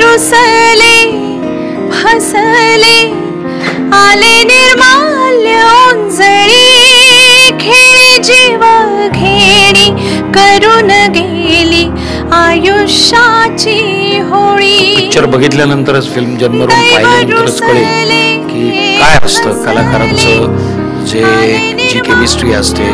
रुसले फसले आले निर्माल्य ओंजळी खेळी जीव घेणी करून गेली आयुष्याची होळी. पिक्चर बघितल्यानंतरच फिल्म जन्मरून पाहिल्यानंतरच कळेल की काय असतं कलाकारांचं जे जी केमिस्ट्री असते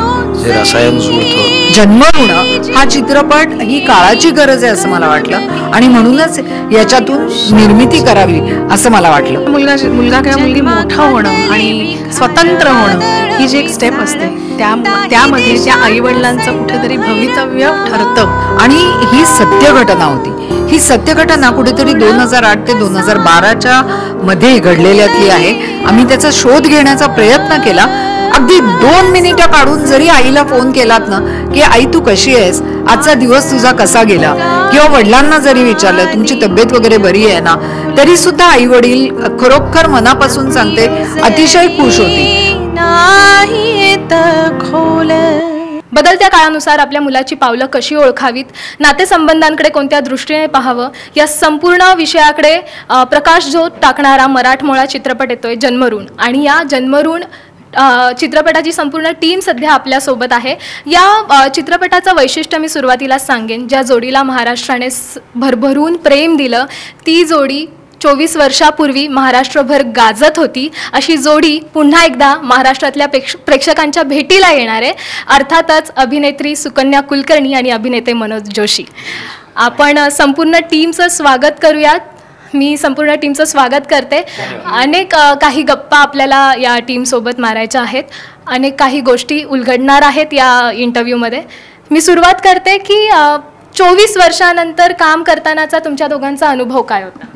जे रसायन जुळतं जन्मऋण हा चित्रपट ही काळाची गरज आहे असं मला वाटलं. आणि म्हणूनच याच्यातून निर्मिती करावी असं मला वाटलं. मुलगा मुलगा किंवा मुलगी मोठा होणं आणि स्वतंत्र होणं ही जी एक स्टेप असते त्या त्यामध्ये त्या आई वडिलांचं कुठेतरी भवितव्य ठरतं. आणि ही सत्य घटना होती. ही सत्य घटना कुठेतरी दोन हजार आठ ते दोन हजार बाराच्या मध्ये घडलेल्यातली आहे. आम्ही त्याचा शोध घेण्याचा प्रयत्न केला. अगदी दोन मिनिटं काढून जरी आईला फोन केलात ना की आई तू कशी आहेस? आजचा दिवस तुझा कसा गेला? किंवा वडिलांना जरी विचारलं तुमची तब्येत वगैरे बरी आहे ना तरी सुद्धा आई वडील खरोखर मनापासून सांगते अतिशय खुश होती. बदलत्या काळानुसार आपल्या मुलाची पावलं कशी ओळखावीत नातेसंबंधांकडे कोणत्या दृष्टीने पाहावं या संपूर्ण विषयाकडे प्रकाश झोत टाकणारा मराठमोळा चित्रपट येतोय जन्मरून आणि या जन्मरून चित्रपटाची संपूर्ण टीम सध्या आपल्यासोबत आहे. या चित्रपटाचं वैशिष्ट्य मी सुरुवातीलाच सांगेन. ज्या जोडीला महाराष्ट्राने भरभरून प्रेम दिलं ती जोडी चोवीस वर्षापूर्वी महाराष्ट्रभर गाजत होती. अशी जोडी पुन्हा एकदा महाराष्ट्रातल्या प्रेक्ष प्रेक्षकांच्या भेटीला येणार आहे. अर्थातच अभिनेत्री सुकन्या कुलकर्णी आणि अभिनेते मनोज जोशी. आपण संपूर्ण टीमचं स्वागत करूयात. मी संपूर्ण टीमचं स्वागत करते. अनेक काही गप्पा आपल्याला या टीमसोबत मारायच्या आहेत. अनेक काही गोष्टी उलगडणार आहेत या इंटरव्ह्यूमध्ये मी सुरुवात करते की चोवीस वर्षानंतर काम करतानाचा तुमच्या दोघांचा अनुभव काय होता?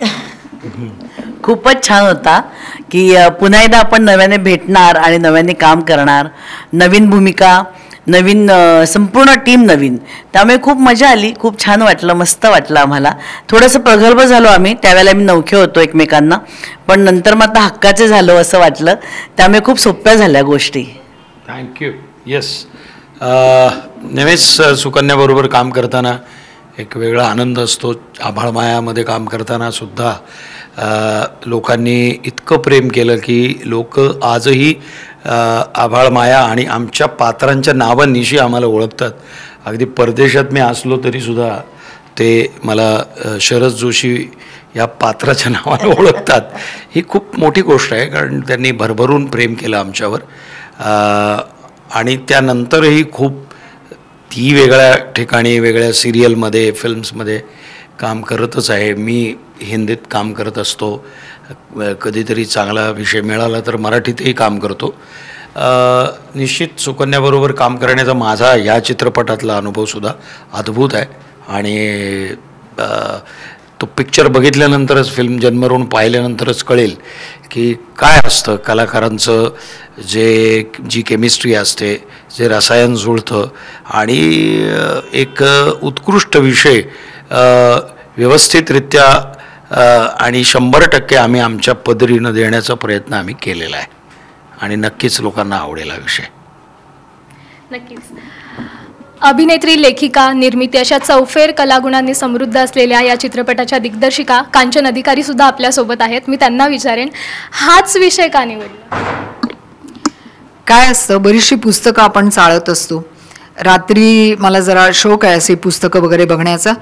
खूपच छान होता की पुन्हा एकदा आपण नव्याने भेटणार आणि नव्याने काम करणार. नवीन भूमिका नवीन संपूर्ण टीम नवीन. त्यामुळे खूप मजा आली खूप छान वाटलं मस्त वाटलं आम्हाला. थोडंसं प्रगल्भ झालो आम्ही त्यावेळेला आम्ही नौखे होतो एकमेकांना. पण नंतर मग आता हक्काचे झालो असं वाटलं. त्यामुळे खूप सोप्या झाल्या गोष्टी. थँक्यू येस नेहमीच सुकन्याबरोबर काम करताना एक वेगळा आनंद असतो. आभाळमायामध्ये काम करताना सुद्धा. लोकांनी इतकं प्रेम केलं की लोक आजही आभाळ माया आणि आमच्या पात्रांच्या नावांनीशी आम्हाला ओळखतात. अगदी परदेशात मी असलो तरीसुद्धा ते मला शरद जोशी या पात्राच्या नावानं ओळखतात. ही खूप मोठी गोष्ट आहे कारण त्यांनी भरभरून प्रेम केलं आमच्यावर. आणि त्यानंतरही खूप ती वेगळ्या ठिकाणी वेगळ्या सिरियलमध्ये फिल्म्समध्ये काम करतच आहे. मी हिंदीत काम करत असतो. कधीतरी चांगला विषय मिळाला तर मराठीतही काम करतो. निश्चित सुकन्याबरोबर काम करण्याचा माझा या चित्रपटातला अनुभवसुद्धा अद्भुत आहे. आणि तो पिक्चर बघितल्यानंतरच फिल्म जन्मरून पाहिल्यानंतरच कळेल की काय असतं कलाकारांचं जे जी केमिस्ट्री असते जे रसायन जुळतं आणि एक उत्कृष्ट विषय व्यवस्थितरित्या आणि शंभर टक्के आम्ही आमच्या पदरीनं देण्याचा प्रयत्न आम्ही केलेला आहे. आणि नक्कीच लोकांना आवडेल हा विषय. नक्कीच. अभिनेत्री लेखिका निर्मिती अशा चौफेर कलागुणांनी समृद्ध असलेल्या या चित्रपटाच्या दिग्दर्शिका कांचन अधिकारी सुद्धा आपल्यासोबत आहेत. मी त्यांना विचारेन हाच विषय का निवडला? काय असतं बरीचशी पुस्तकं आपण चाळत असतो. रात्री मला जरा शौक आहे असे पुस्तकं वगैरे बघण्याचा.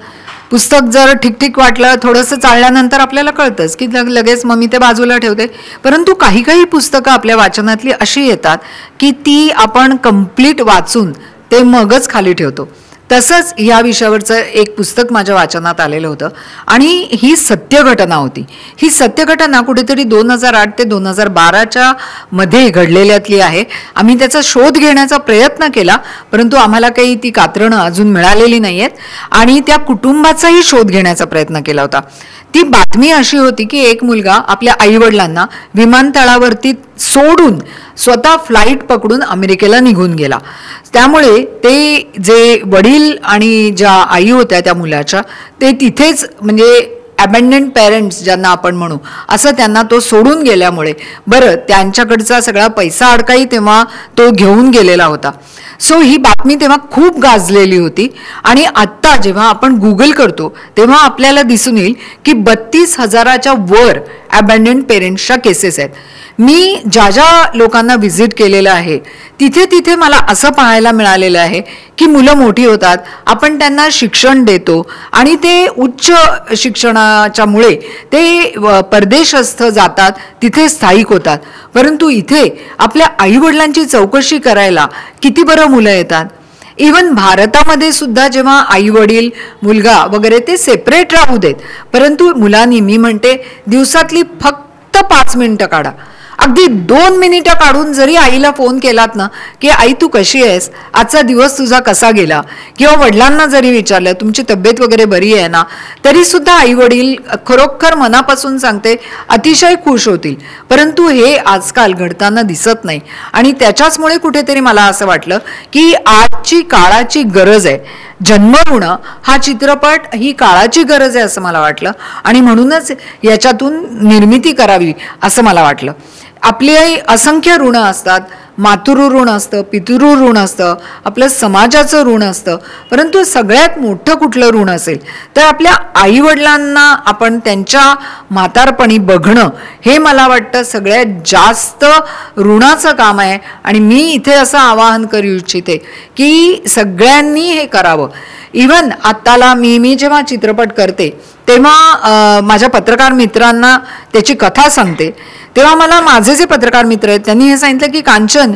पुस्तक जर ठीकठीक वाटलं थोडंसं चालल्यानंतर आपल्याला कळतंच की लगेच मग मी ते बाजूला ठेवते. परंतु काही काही पुस्तकं आपल्या वाचनातली अशी येतात की ती आपण कंप्लीट वाचून ते मगच खाली ठेवतो. तसंच या विषयावरचं एक पुस्तक माझ्या वाचनात आलेलं होतं. आणि ही सत्यघटना होती. ही सत्यघटना कुठेतरी दोन हजार आठ ते दोन हजार बाराच्या मध्ये घडलेल्यातली आहे. आम्ही त्याचा शोध घेण्याचा प्रयत्न केला परंतु आम्हाला काही ती कात्रणं अजून मिळालेली नाही आहेत आणि त्या कुटुंबाचाही शोध घेण्याचा प्रयत्न केला होता. ती बातमी अशी होती की एक मुलगा आपल्या आईवडिलांना विमानतळावरती सोडून स्वतः फ्लाईट पकडून अमेरिकेला निघून गेला. त्यामुळे ते जे वडील आणि ज्या आई होत्या त्या मुलाच्या ते तिथेच म्हणजे ॲबँडंट पेरेंट्स ज्यांना आपण म्हणू असं त्यांना तो सोडून गेल्यामुळे बरं त्यांच्याकडचा सगळा पैसा अडकाई तेव्हा तो घेऊन गेलेला होता. सो ही बातमी तेव्हा खूप गाजलेली होती. आणि आत्ता जेव्हा आपण गुगल करतो तेव्हा आपल्याला दिसून येईल की बत्तीस हजाराच्या वर अबॅन्डन्ड पेरेंट्सच्या केसेस आहेत. मी ज्या ज्या लोकांना व्हिजिट केलेलं आहे तिथे तिथे मला असं पाहायला मिळालेलं आहे की मुलं मोठी होतात आपण त्यांना शिक्षण देतो आणि ते उच्च शिक्षणाच्यामुळे ते परदेशस्थ जातात तिथे स्थायिक होतात. परंतु इथे आपल्या आईवडिलांची चौकशी करायला किती बरं मुलं येतात. इवन भारतामध्ये सुद्धा जेव्हा आई वडील मुलगा वगैरे ते सेपरेट राहू देत परंतु मुलांनी मी म्हणते दिवसातली फक्त पाच मिनिटं काढा. अगदी दोन मिनिटं काढून जरी आईला फोन केलात ना की आई तू कशी आहेस? आजचा दिवस तुझा कसा गेला? किंवा वडिलांना जरी विचारलं तुमची तब्येत वगैरे बरी आहे ना तरी सुद्धा आई वडील खरोखर मनापासून सांगते अतिशय खुश होतील. परंतु हे आजकाल घडताना दिसत नाही. आणि त्याच्याचमुळे कुठेतरी मला असं वाटलं की आजची काळाची गरज आहे. जन्मऋण हा चित्रपट ही काळाची गरज आहे असं मला वाटलं. आणि म्हणूनच याच्यातून निर्मिती करावी असं मला वाटलं. आपली आई असंख्य ऋण असतात. मातृ ऋण असतं पितृ ऋण असतं आपलं समाजाचं ऋण असतं परंतु सगळ्यात मोठं कुठलं ऋण असेल? तर आपल्या आईवडिलांना आपण त्यांच्या म्हातारपणी बघणं हे मला वाटतं सगळ्यात जास्त ऋणाचं काम आहे. आणि मी इथे असं आवाहन करू इच्छिते की सगळ्यांनी हे करावं. इवन आत्ताला मी मी जेव्हा चित्रपट करते तेव्हा माझ्या पत्रकार मित्रांना त्याची कथा सांगते. तेव्हा मला माझे जे पत्रकार मित्र आहेत त्यांनी हे सांगितलं की कांचन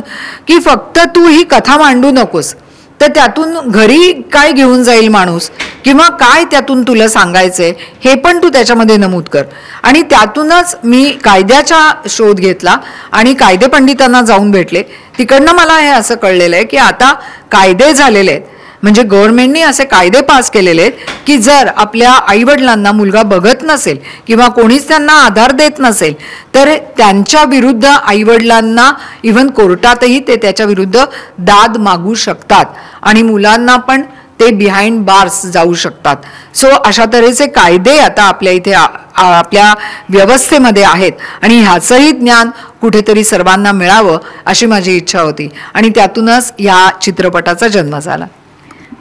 की फक्त तू ही कथा मांडू नकोस. तर त्यातून घरी काय घेऊन जाईल माणूस? किंवा काय त्यातून तुला सांगायचंय? हे पण तू त्याच्यामध्ये नमूद कर. आणि त्यातूनच मी कायद्याचा शोध घेतला आणि कायदे पंडितांना जाऊन भेटले. तिकडनं मला हे असं कळलेलं आहे की आता कायदे झालेले आहेत. म्हणजे गव्हर्नमेंटने असे कायदे पास केलेले आहेत की जर आपल्या आईवडिलांना मुलगा बघत नसेल किंवा कोणीच त्यांना आधार देत नसेल तर त्यांच्या विरुद्ध आईवडिलांना इव्हन कोर्टातही ते त्याच्या विरुद्ध दाद मागू शकतात आणि मुलांना पण ते बिहाइंड बार्स जाऊ शकतात. सो अशा तऱ्हेचे कायदे आता आपल्या इथे आपल्या व्यवस्थेमध्ये आहेत आणि ह्याचंही ज्ञान कुठेतरी सर्वांना मिळावं अशी माझी इच्छा होती. आणि त्यातूनच या चित्रपटाचा जन्म झाला.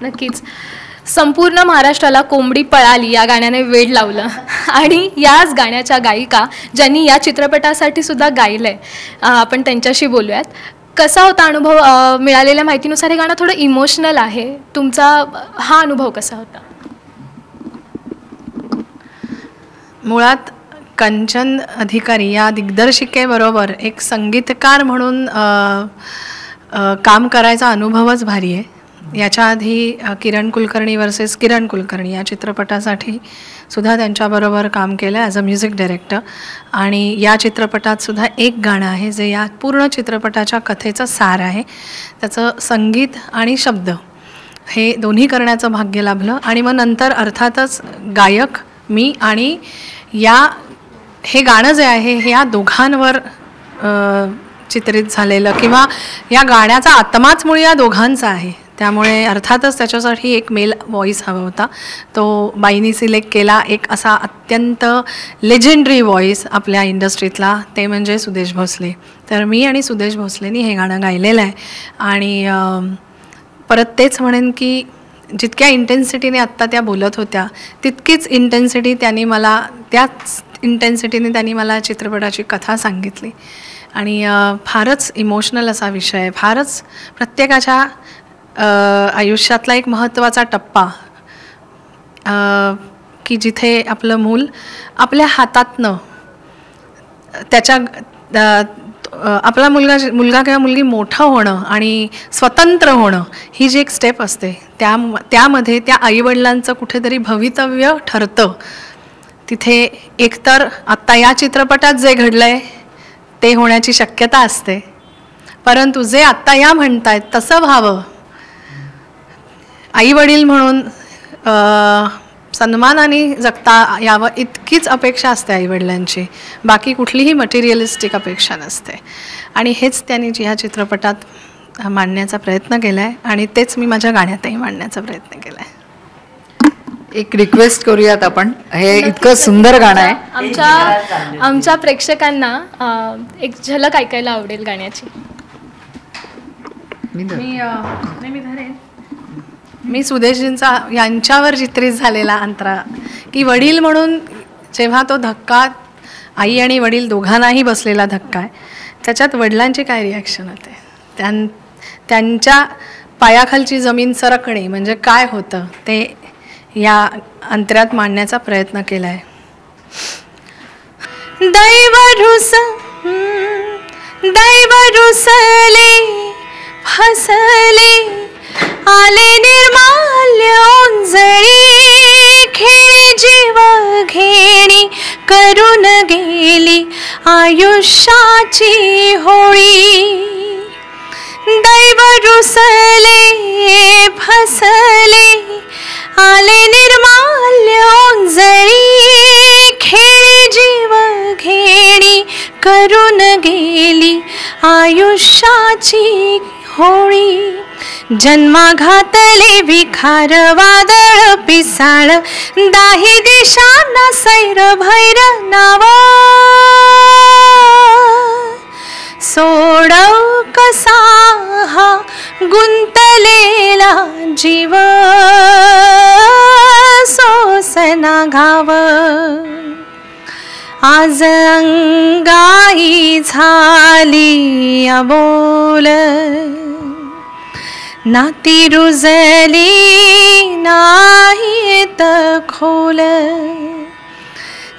नक्कीच. संपूर्ण महाराष्ट्राला कोंबडी पळाली या गाण्याने वेड लावलं. आणि याच गाण्याच्या गायिका ज्यांनी या चित्रपटासाठी सुद्धा गायलंय आहे आपण त्यांच्याशी बोलूयात. कसा होता अनुभव मिळालेल्या माहितीनुसार हे गाणं थोडं इमोशनल आहे. तुमचा हा अनुभव कसा होता? मुळात कंचन अधिकारी या दिग्दर्शिकेबरोबर एक संगीतकार म्हणून काम करायचा अनुभवच भारी आहे. याच्या आधी किरण कुलकर्णी वर्सेस किरण कुलकर्णी या चित्रपटासाठी सुद्धा त्यांच्याबरोबर काम केलं ॲज अ म्युझिक डायरेक्टर आणि या चित्रपटात सुद्धा एक गाणं आहे जे या पूर्ण चित्रपटाच्या कथेचं सार आहे. त्याचं संगीत आणि शब्द हे दोन्ही करण्याचं भाग्य लाभलं. आणि मग नंतर अर्थातच गायक मी आणि या हे गाणं जे आहे हे या दोघांवर चित्रित झालेलं किंवा या गाण्याचा आत्माच मुळे या दोघांचा आहे. त्यामुळे अर्थातच त्याच्यासाठी एक मेल व्हॉईस हवा होता. तो बाईनी सिलेक्ट केला एक असा अत्यंत लेजेंडरी व्हॉईस आपल्या इंडस्ट्रीतला ते म्हणजे सुदेश भोसले. तर मी आणि सुदेश भोसलेनी हे गाणं गायलेलं आहे. आणि परत तेच म्हणेन की जितक्या इंटेन्सिटीने आत्ता त्या बोलत होत्या तितकीच इंटेन्सिटी त्यांनी मला त्याच इंटेन्सिटीने त्यांनी मला चित्रपटाची कथा सांगितली. आणि फारच इमोशनल असा विषय आहे. फारच प्रत्येकाच्या आयुष्यातला एक महत्त्वाचा टप्पा की जिथे आपलं मूल आपल्या हातातनं त्याच्या आपला मुलगा मुलगा किंवा मुलगी मोठं होणं आणि स्वतंत्र होणं ही जी एक स्टेप असते त्या त्यामध्ये त्या आईवडिलांचं कुठेतरी भवितव्य ठरतं. तिथे एकतर आत्ता या चित्रपटात जे घडलं आहे ते होण्याची शक्यता असते. परंतु जे आत्ता या म्हणतायत तसं व्हावं आई वडील म्हणून अ, सन्मानाने जगता यावं इतकीच अपेक्षा असते आईवडिलांची. बाकी कुठलीही मटेरियलिस्टिक अपेक्षा नसते. आणि हेच त्यांनी जी ह्या चित्रपटात मांडण्याचा प्रयत्न केला आहे आणि तेच मी माझ्या गाण्यातही मांडण्याचा प्रयत्न केला आहे एक रिक्वेस्ट करूयात आपण. हे इतकं सुंदर गाणं आहे. आमच्या आमच्या प्रेक्षकांना एक झलक ऐकायला आवडेल गाण्याची. मी मी धरेन. मी सुदेशजींचा यांच्यावर चित्रित झालेला अंतरा की वडील म्हणून जेव्हा तो धक्का आई आणि वडील दोघांनाही बसलेला धक्का आहे त्याच्यात वडिलांची काय रिॲक्शन होते? त्यां त्यांच्या पायाखालची जमीन सरकणे म्हणजे काय होतं? ते या अंतरात मांडण्याचा प्रयत्न केला आहे दैव ढुस दैव ढुसले फसले आले निर्माल्य ओंजळी खेळी जीव घेणी करून गेली आयुष्याची होळी. दैव रुसले फसले आले निर्माल्य ओंजळी खेळी जीव घेणी करून गेली आयुष्याची होळी. जन्मा घातले विखार वादळ पिसाळ दाही दिशांना सैर भैर नावा. सोडव कसा हा गुंतलेला जीव. सोसना घाव. आज अंगाई झाली अबोल. नाती रुजली नाहीत खोल.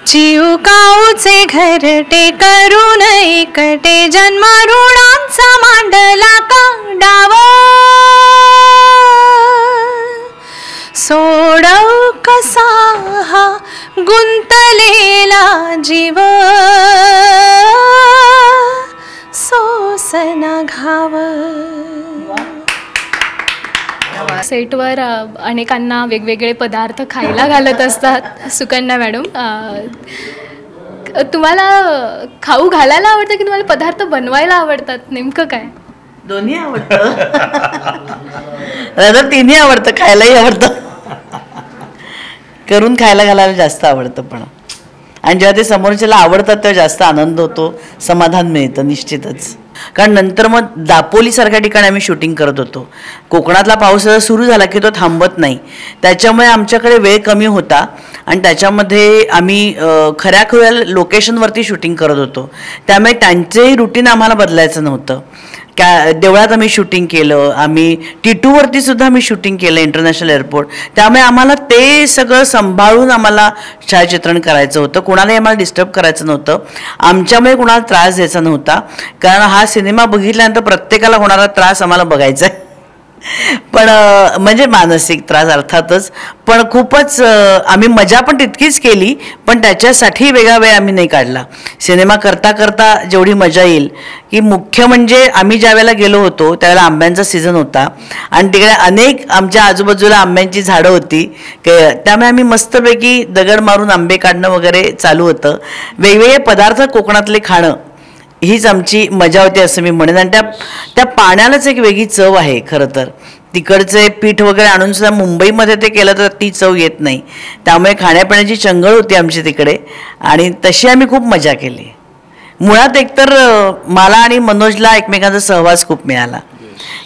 चिवकाऊचे घरटे करून एकटे जन्म ऋणांचा मांडला का डाव? सोडव कसा हा गुंतलेला जीव? सोसना घाव. सेटवर अनेकांना वेगवेगळे पदार्थ खायला घालत असतात. सुकन्या मॅडम तुम्हाला खाऊ घालायला आवडतं की तुम्हाला पदार्थ बनवायला आवडतात? नेमकं काय? दोन्ही आवडतं. दादा तिन्ही आवडतं खायलाही आवडतं. करून खायला घालायला जास्त आवडतं पण. आणि जेव्हा ते समोरच्याला आवडतात तेव्हा जास्त आनंद होतो समाधान मिळतं निश्चितच. कारण नंतर मग दापोलीसारख्या ठिकाणी आम्ही शूटिंग करत होतो. कोकणातला पाऊस सुरू झाला की तो थांबत नाही. त्याच्यामुळे आमच्याकडे वेळ कमी होता आणि त्याच्यामध्ये आम्ही खऱ्या खऱ्या खुऱ्या लोकेशनवरती शूटिंग करत होतो. त्यामुळे त्यांचंही रुटीन आम्हाला बदलायचं नव्हतं. का देवळात आम्ही शूटिंग केलं. आम्ही टिटूवरती सुद्धा आम्ही शूटिंग केलं इंटरनॅशनल एअरपोर्ट त्यामुळे आम्हाला ते सगळं सांभाळून आम्हाला छायाचित्रण करायचं होतं. कोणालाही आम्हाला डिस्टर्ब करायचं नव्हतं. आमच्यामुळे कोणाला त्रास द्यायचा नव्हता. कारण हा सिनेमा बघितल्यानंतर प्रत्येकाला होणारा त्रास आम्हाला बघायचा आहे. पण म्हणजे मानसिक त्रास अर्थातच. पण खूपच आम्ही मजा पण तितकीच केली पण त्याच्यासाठी वेगळा वेळ आम्ही नाही काढला. सिनेमा करता करता जेवढी मजा येईल की मुख्य म्हणजे आम्ही ज्या वेळेला गेलो होतो त्यावेळेला आंब्यांचा सीझन होता. आणि तिकडे अनेक आमच्या आजूबाजूला आंब्यांची झाडं होती त्यामुळे आम्ही मस्तपैकी दगड मारून आंबे काढणं वगैरे चालू होतं. वेगवेगळे पदार्थ कोकणातले खाणं हीच आमची मजा होती असं मी म्हणेन. आणि त्या त्या पाण्यालाच एक वेगळी चव आहे खरं तर. तिकडचे पीठ वगैरे आणून सुद्धा मुंबईमध्ये ते केलं तर ती चव येत नाही. त्यामुळे खाण्यापिण्याची चंगळ होती आमची तिकडे. आणि तशी आम्ही खूप मजा केली. मुळात एकतर मला आणि मनोजला एकमेकांचा सहवास खूप मिळाला.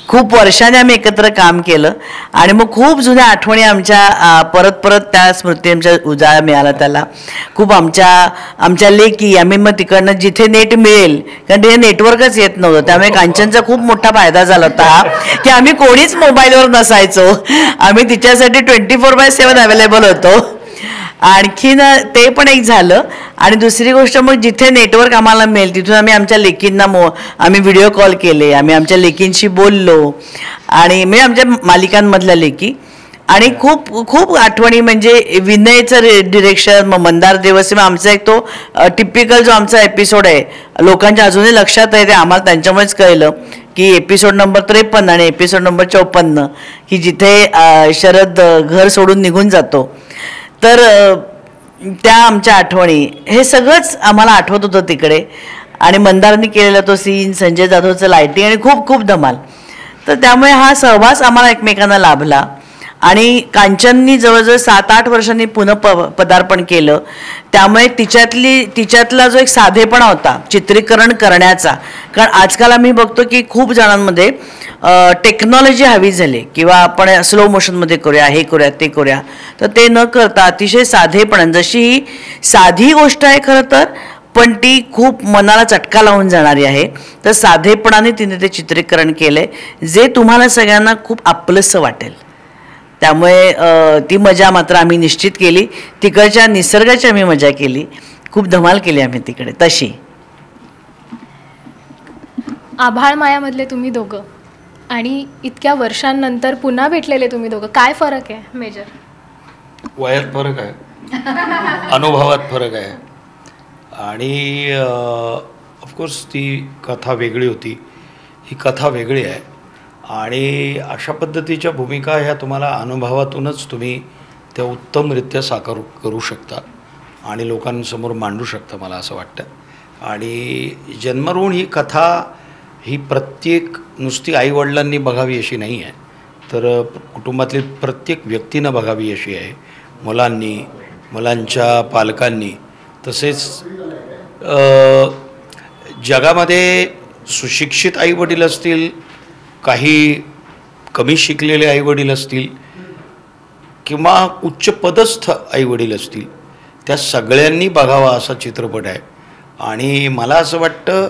खूप वर्षाने आम्ही एकत्र काम केलं आणि मग खूप जुन्या आठवणी आमच्या परत परत त्या स्मृती आमच्या उजाळा मिळाला त्याला. खूप आमच्या आमच्या लेकी आम्ही मग तिकडनं जिथे नेट मिळेल कारण तिथे नेटवर्कच येत नव्हतं. त्यामुळे कांचनचा खूप मोठा फायदा झाला होता की आम्ही कोणीच मोबाईलवर नसायचो. आम्ही तिच्यासाठी twenty four by seven available होतो. आणखीन ते पण एक झालं. आणि दुसरी गोष्ट मग जिथे नेटवर्क आम्हाला मिळेल तिथून आम्ही आमच्या लेकींना मो आम्ही व्हिडिओ कॉल केले. आम्ही आमच्या लेकींशी बोललो. आणि म्हणजे आमच्या मालिकांमधल्या लेकी. आणि खूप खूप आठवणी म्हणजे विनयचं डिरेक्शन मग मंदार दिवस मग आमचा एक तो टिपिकल जो आमचा एपिसोड आहे लोकांच्या अजूनही लक्षात आहे ते आम्हाला त्यांच्यामुळेच कळलं की एपिसोड नंबर त्रेपन्न आणि एपिसोड नंबर चौपन्न की जिथे शरद घर सोडून निघून जातो. तर त्या आमच्या आठवणी हे सगळंच आम्हाला आठवत होतं तिकडे. आणि मंदारांनी केलेला तो सीन संजय जाधवचं लायटिंग आणि खूप खूप धमाल. तर त्यामुळे हा सहवास आम्हाला एकमेकांना लाभला. आणि कांचननी जवळजवळ सात आठ वर्षांनी पुन्हा प पदार्पण केलं. त्यामुळे तिच्यातली तिच्यातला जो एक साधेपणा होता चित्रीकरण करण्याचा. कारण आजकाल आम्ही बघतो की खूप जणांमध्ये टेक्नॉलॉजी हवी झाली किंवा आपण स्लो मोशनमध्ये करूया हे करूया ते करूया तर ते न करता अतिशय साधेपण जशी ही साधी गोष्ट आहे खरं तर पण ती खूप मनाला चटका लावून जाणारी आहे तर साधेपणाने तिने ते चित्रीकरण केलं आहे जे तुम्हाला सगळ्यांना खूप आपलंसं वाटेल. त्यामुळे ती मजा मात्र आम्ही निश्चित केली तिकडच्या निसर्गाची आम्ही मजा केली खूप धमाल केली आम्ही तिकडे तशी. आभाळ मायामधले तुम्ही दोघं. आणि इतक्या वर्षांनंतर पुन्हा भेटलेले तुम्ही दोघं. काय फरक आहे मेजर? वयात फरक आहे. अनुभवात फरक आहे. आणि ऑफकोर्स ती कथा वेगळी होती. ही कथा वेगळी आहे. आणि अशा पद्धतीच्या भूमिका ह्या तुम्हाला अनुभवातूनच तुम्ही त्या उत्तमरित्या साकार करू शकता आणि लोकांसमोर मांडू शकता मला असं वाटतं. आणि जन्मऋण ही कथा ही प्रत्येक नुसती आईवडिलांनी बघावी अशी नाही आहे. तर कुटुंबातली प्रत्येक व्यक्तीनं बघावी अशी आहे. मुलांनी मुलांच्या पालकांनी. तसेच जगामध्ये सुशिक्षित आईवडील असतील काही कमी शिकलेले आईवडील असतील किंवा उच्च पदस्थ आईवडील असतील त्या सगळ्यांनी बघावा असा चित्रपट आहे. आणि मला असं वाटतं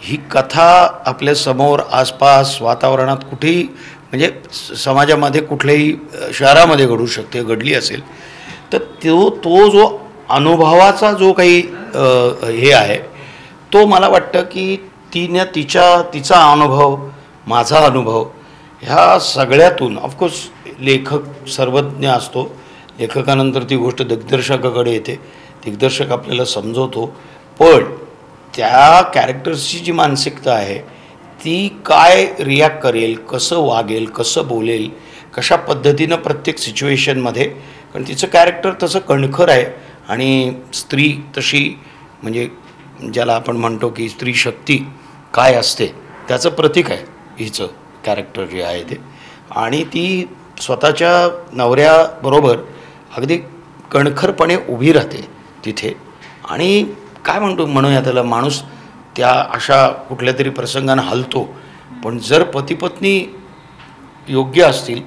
ही कथा आपल्यासमोर आसपास वातावरणात कुठेही म्हणजे स- समाजामध्ये कुठल्याही शहरामध्ये घडू शकते घडली असेल तर तो तो जो अनुभवाचा जो काही हे आहे तो मला वाटतं की तिने तिच्या तिचा अनुभव माझा अनुभव ह्या सगळ्यातून ऑफकोर्स लेखक सर्वज्ञ असतो लेखकानंतर ती गोष्ट दिग्दर्शकाकडे येते दिग्दर्शक आपल्याला समजवतो पण त्या कॅरेक्टर्सची जी मानसिकता आहे ती काय रिॲक्ट करेल कसं वागेल कसं बोलेल कशा पद्धतीनं प्रत्येक सिच्युएशनमध्ये कारण तिचं कॅरेक्टर तसं कणखर आहे आणि स्त्री तशी म्हणजे ज्याला आपण म्हणतो की स्त्री शक्ती काय असते त्याचं प्रतीक आहे हिचं कॅरेक्टर जे आहे ते. आणि ती स्वतःच्या नवऱ्याबरोबर अगदी कणखरपणे उभी राहते तिथे. आणि काय म्हणतो म्हणूया त्याला माणूस त्या अशा कुठल्या तरी प्रसंगानं हलतो. पण जर पतीपत्नी योग्य असतील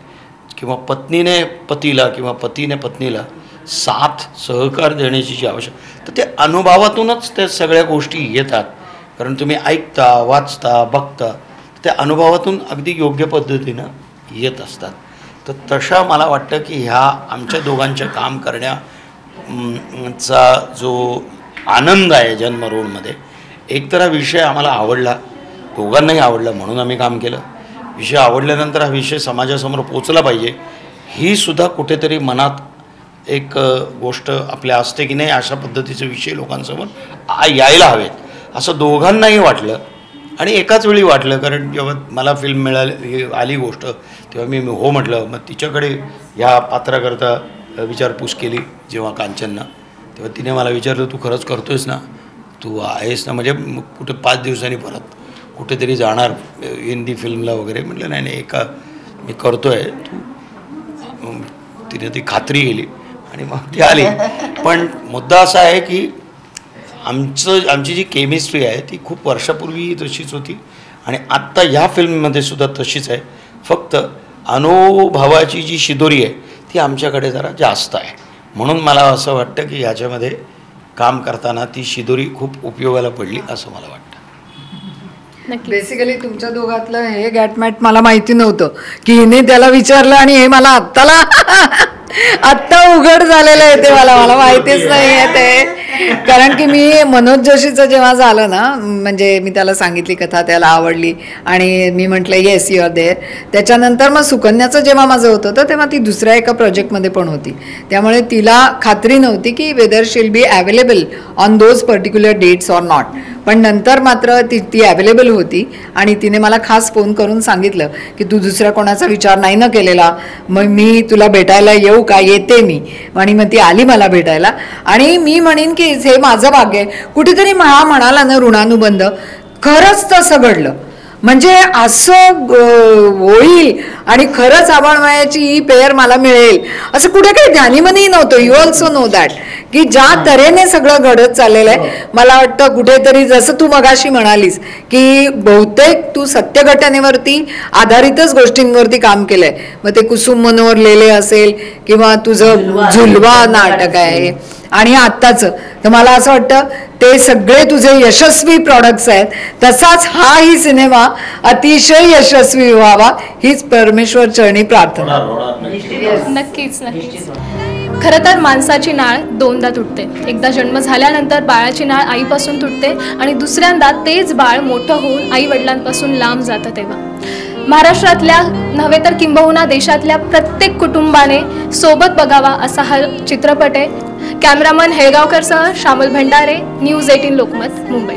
किंवा पत्नीने पतीला किंवा पतीने पत्नीला साथ सहकार देण्याची जी आवश्यक तर ते अनुभवातूनच त्या सगळ्या गोष्टी येतात. कारण तुम्ही ऐकता वाचता बघता त्या अनुभवातून अगदी योग्य पद्धतीनं येत असतात. तर तशा मला वाटतं की ह्या आमच्या दोघांच्या काम करण्या चा जो आनंद आहे जन्मरोडमध्ये एक तर हा विषय आम्हाला आवडला. दोघांनाही आवडला म्हणून आम्ही काम केलं. विषय आवडल्यानंतर हा विषय समाजासमोर पोचला पाहिजे. ही सुद्धा कुठेतरी मनात एक गोष्ट आपल्या असते की नाही अशा पद्धतीचे विषय लोकांसमोर यायला हवेत. असं दोघांनाही वाटलं आणि एकाच वेळी वाटलं कारण जेव्हा मला फिल्म मिळाली आली गोष्ट तेव्हा मी हो म्हटलं. मग तिच्याकडे ह्या पात्राकरता विचारपूस केली जेव्हा कांचननं. तेव्हा तिने मला विचारलं तू खरंच करतोयस ना? तू आहेस ना? म्हणजे मग कुठे पाच दिवसांनी परत. कुठेतरी जाणार हिंदी फिल्मला वगैरे. म्हटलं नाही नाही एका मी करतो आहे तू तिने ती खात्री केली आणि मग ती आली. पण मुद्दा असा आहे की आमचं आमची जी केमिस्ट्री आहे ती खूप वर्षापूर्वी तशीच होती. आणि आत्ता ह्या फिल्ममध्ये सुद्धा तशीच आहे. फक्त अनुभवाची जी शिदोरी आहे ती आमच्याकडे जरा जास्त आहे. म्हणून मला असं वाटतं की ह्याच्यामध्ये काम करताना ती शिदोरी खूप उपयोगाला पडली असं मला वाटतं. नक्की बेसिकली तुमच्या दोघातलं हे गॅटमॅट मला माहिती नव्हतं की हिने त्याला विचारलं आणि हे मला आत्ताला आत्ता उघड झालेलं आहे ते मला. मला माहितीच नाही आहे ते. कारण की मी मनोज जोशीचं जेव्हा झालं ना म्हणजे मी त्याला सांगितली कथा त्याला आवडली. आणि मी म्हटलं येस युअर देअर त्याच्यानंतर मग सुकन्याचं जेव्हा माझं होतं तर तेव्हा ती दुसऱ्या एका प्रोजेक्टमध्ये पण होती. त्यामुळे तिला खात्री नव्हती की whether she'll be available on those particular dates or not पण नंतर मात्र ती ती अवेलेबल होती आणि तिने मला खास फोन करून सांगितलं की तू दुसऱ्या कोणाचा विचार नाही ना केलेला. मग मी तुला भेटायला येऊ का? येते मी. आणि मग ती आली मला भेटायला. आणि मी म्हणेन की हे माझं भाग्य आहे. कुठेतरी हा म्हणाला ना ऋणानुबंध खरंच तसं घडलं. म्हणजे असं होईल आणि खरंच आबाळमायाची ही पेअर मला मिळेल. असं कुठे काही ध्यानीमनही नव्हतं. यू ऑल्सो नो दॅट की ज्या तऱ्हेने सगळं घडत चाललेलं आहे मला वाटतं कुठेतरी जसं तू मगाशी म्हणालीस की बहुतेक तू सत्यघटनेवरती आधारितच गोष्टींवरती काम केलंय. मग ते कुसुम मनोहर लेले असेल किंवा तुझं झुलवा नाटक आहे. आणि आत्ताचं. तर मला असं वाटतं ते सगळे तुझे यशस्वी प्रॉडक्ट्स आहेत. तसाच हाही सिनेमा अतिशय यशस्वी व्हावा हीच परमेश्वर चरणी प्रार्थना. नक्कीच नक्कीच. खरं तर माणसाची नाळ दोनदा तुटते. एकदा जन्म झाल्यानंतर बाळाची नाळ आईपासून तुटते आणि दुसऱ्यांदा तेच बाळ मोठं होऊन आई वडिलांपासून लांब जातं तेव्हा. महाराष्ट्रातल्या नव्हे तर किंबहुना देशातल्या प्रत्येक कुटुंबाने सोबत बघावा असा हा चित्रपट आहे. कॅमेरामन हेळगावकरसह श्यामल भंडारे न्यूज एटीन लोकमत मुंबई.